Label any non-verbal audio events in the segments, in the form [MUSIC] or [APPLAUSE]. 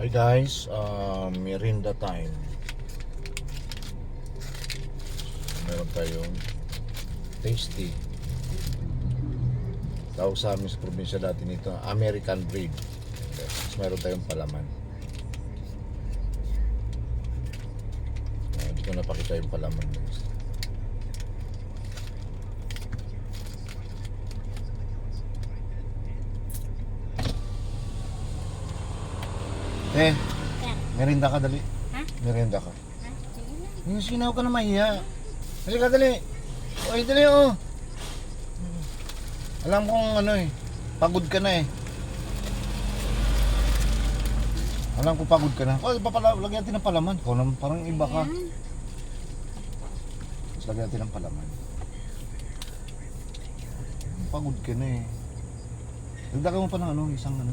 Hi guys, uh, merinda time. Meron tayong tasty. Tawag sa amin sa probinsya dati nito, American breed. Tapos meron tayong palaman. Uh, Hindi ko napakita yung palaman. Eh, merinda ka dali. Ha? Merinda ka. Yung sinaw ka na mahiya. Halika dali. Oy, dali oh. Alam kong ano eh. Pagod ka na eh. Alam ko pagod ka na. Oh, papala, lagyan natin ng palaman. Ikaw naman, parang iba ka. Tapos lagyan natin ng palaman. Pagod ka na eh. Dagdagan mo pa ng ano, isang ano.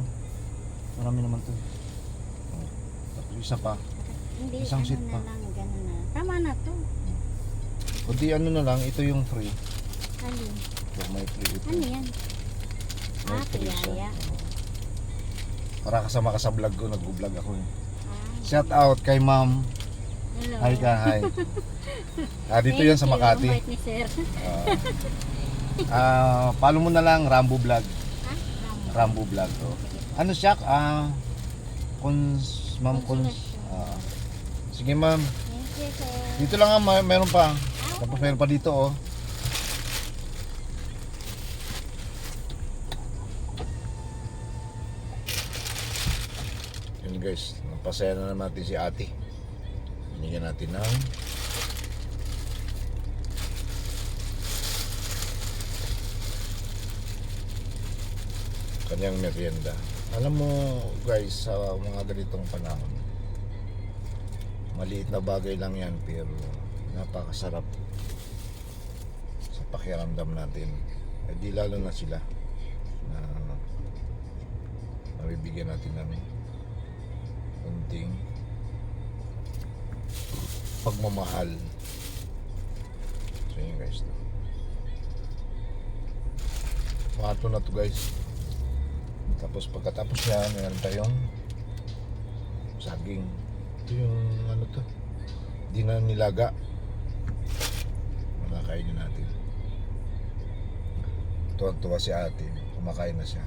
Marami naman to. Tapos isa pa. Hindi, Isang ano seat na pa. lang, ganun na. Tama na to. O di ano na lang, ito yung free. Alin? So, may free ito. Ano yan? May Ah, free siya. tiyaya. Oo. Para kasama ka sa vlog ko, nag-vlog ako eh. Ah, Shout out kay ma'am. hello. Hi ka, hi. [LAUGHS] Ah, dito yan sa Thank you, Makati. ang bait ni sir. Ah, follow mo na lang Rambo Vlog. ha? Ram. Rambo Vlog. Oh. Ano siya? Ah, kons, ma'am kons. ah. sige ma'am. Thank you, sir. Dito lang ah, may, meron pa. Tapos meron pa dito oh. Yun guys, napasaya na naman natin si ate. Binigyan natin ng kanyang merienda. Alam mo guys, sa mga ganitong panahon, maliit na bagay lang yan pero napakasarap sa pakiramdam natin. Eh di lalo na sila na mabibigyan natin ng kunting pagmamahal. So yun guys. Mato na to guys. Tapos pagkatapos yan, meron tayong saging. Ito yung ano to. Di na nilaga. Makakainin natin. Tuwa-tuwa si ate. Kumakain na siya.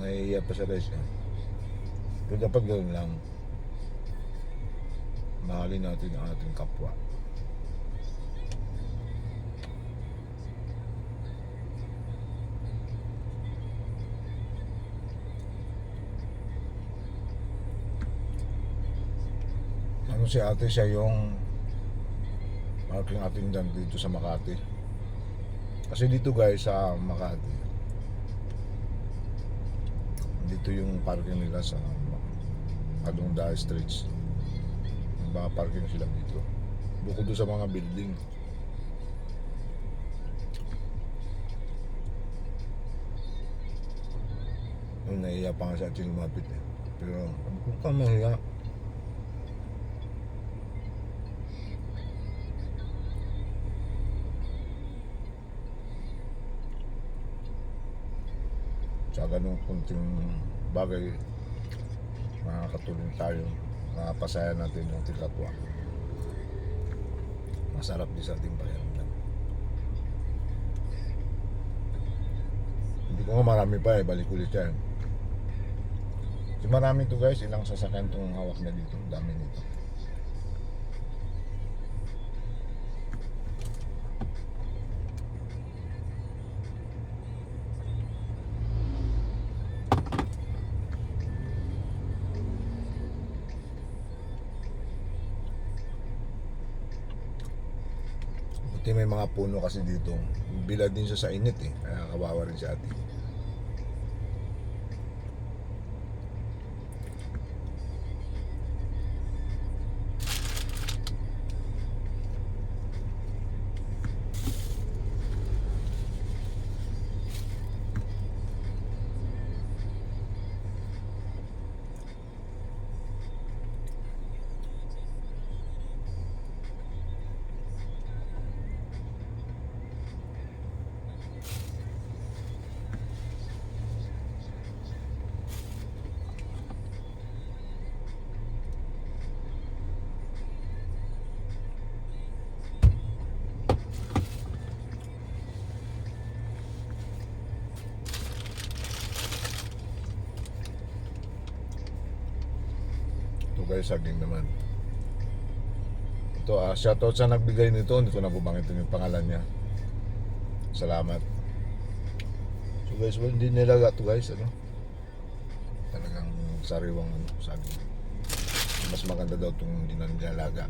Naiiya pa siya guys. eh. Pero dapat gawin lang. Mahalin natin ang ating kapwa. Ano si ate siya yung parking attendant dito sa Makati. Kasi dito guys sa Makati dito yung parking nila sa Alongda Streets. Yung mga parking sila dito. Bukod doon sa mga building. Yung naiya pa nga sa ating lumapit eh. Pero kung ka mahiya sa ganung kunting bagay makakatulong tayo makapasaya natin yung ating kapwa masarap din sa ating pakiramdam. Hindi ko nga marami pa eh balik ulit yan. Kasi marami to guys ilang sasakyan tong hawak na dito dami nito may mga puno kasi dito. Bilad din siya sa init eh. Kaya kawawa rin si ate. Guys, saging naman. Ito, ah, shoutout sa nagbigay nito. Hindi ko na bubangitin yung pangalan niya. Salamat. So guys, well, hindi nilaga to guys, ano? Talagang sariwang ano, saging. Mas maganda daw itong hindi na nilalaga.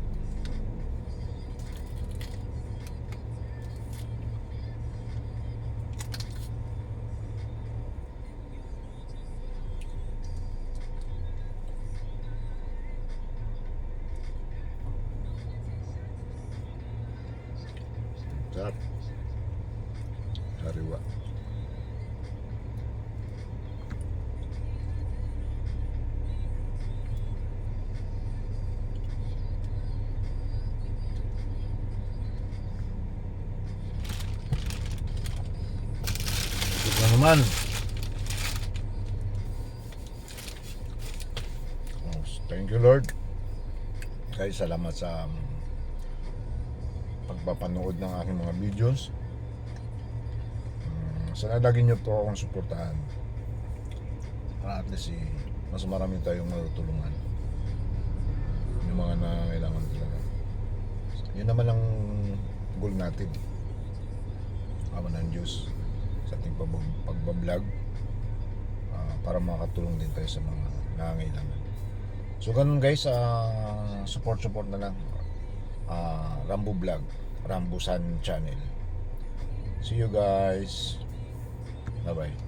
Sarap. Sariwa. Ito na naman. Oh, Thank you Lord. Guys, salamat sa um, pagpapanood ng aking mga videos. Um, sana lagi nyo po akong suportahan. Para at least eh, mas marami tayong matutulungan. Yung mga nangangailangan talaga. Yun naman ang goal natin. Ama ng Diyos sa ating pag- pagbablog ah, para makatulong din tayo sa mga nangangailangan. So ganun guys, ah, support support na lang. Ah, Rambo Vlog, Rambo San Channel. See you guys. Bye bye.